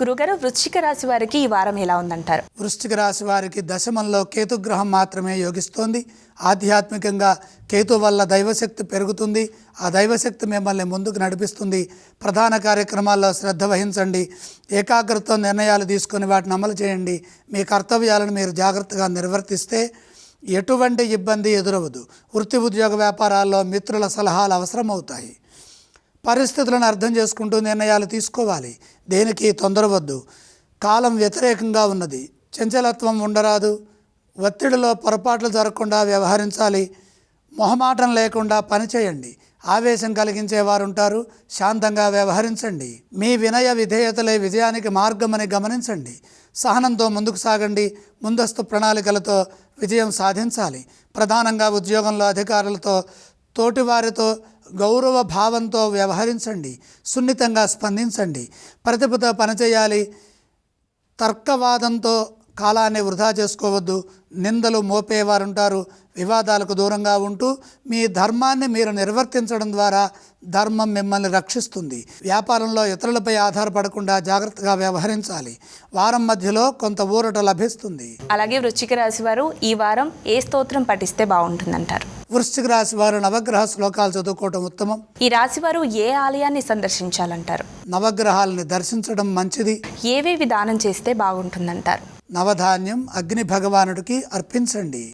గురుగారు వృశ్చిక రాశి వారికి ఈ వారం ఎలా ఉందంటారు? వృశ్చిక రాశి వారికి దశమంలో కేతుగ్రహం మాత్రమే యోగిస్తోంది. ఆధ్యాత్మికంగా కేతు వల్ల దైవశక్తి పెరుగుతుంది. ఆ దైవశక్తి మిమ్మల్ని ముందుకు నడిపిస్తుంది. ప్రధాన కార్యక్రమాల్లో శ్రద్ధ వహించండి. ఏకాగ్రతతో నిర్ణయాలు తీసుకొని వాటిని అమలు చేయండి. మీ కర్తవ్యాలను మీరు జాగ్రత్తగా నిర్వర్తిస్తే ఎటువంటి ఇబ్బంది ఎదురవదు. వృత్తి ఉద్యోగ వ్యాపారాల్లో మిత్రుల సలహాలు అవసరమవుతాయి. పరిస్థితులను అర్థం చేసుకుంటూ నిర్ణయాలు తీసుకోవాలి. దేనికి? తొందరవద్దు కాలం వ్యతిరేకంగా ఉన్నది. చంచలత్వం ఉండరాదు. ఒత్తిడిలో పొరపాట్లు జరగకుండా వ్యవహరించాలి. మొహమాటం లేకుండా పనిచేయండి ఆవేశం కలిగించే వారు ఉంటారు శాంతంగా వ్యవహరించండి. మీ వినయ విధేయతలే విజయానికి మార్గమని గమనించండి. సహనంతో ముందుకు సాగండి. ముందస్తు ప్రణాళికలతో విజయం సాధించాలి. ప్రధానంగా ఉద్యోగంలో అధికారులతో తోటివారితో గౌరవ భావంతో వ్యవహరించండి సున్నితంగా స్పందించండి. ప్రతిభతో పనిచేయాలి తర్కవాదంతో కాలాన్ని వృధా చేసుకోవద్దు. నిందలు మోపేవారు ఉంటారు వివాదాలకు దూరంగా ఉంటూ మీ ధర్మాన్ని మీరు నిర్వర్తించడం ద్వారా ధర్మం మిమ్మల్ని రక్షిస్తుంది. వ్యాపారంలో ఇతరులపై ఆధారపడకుండా జాగ్రత్తగా వ్యవహరించాలి. వారం మధ్యలో కొంత ఊరట లభిస్తుంది. అలాగే వృశ్చిక రాశి వారు ఈ వారం ఏ స్తోత్రం పఠిస్తే బాగుంటుందంటారు? వృశ్చిక రాశి వారు నవగ్రహ శ్లోకాలు చదువుకోవటం ఉత్తమం. ఈ రాశి వారు ఏ ఆలయాన్ని సందర్శించాలంటారు? నవగ్రహాలని దర్శించడం మంచిది. ఏవేవి దానం చేస్తే బాగుంటుందంటారు? నవధాన్యం అగ్ని భగవానుడికి అర్పించండి.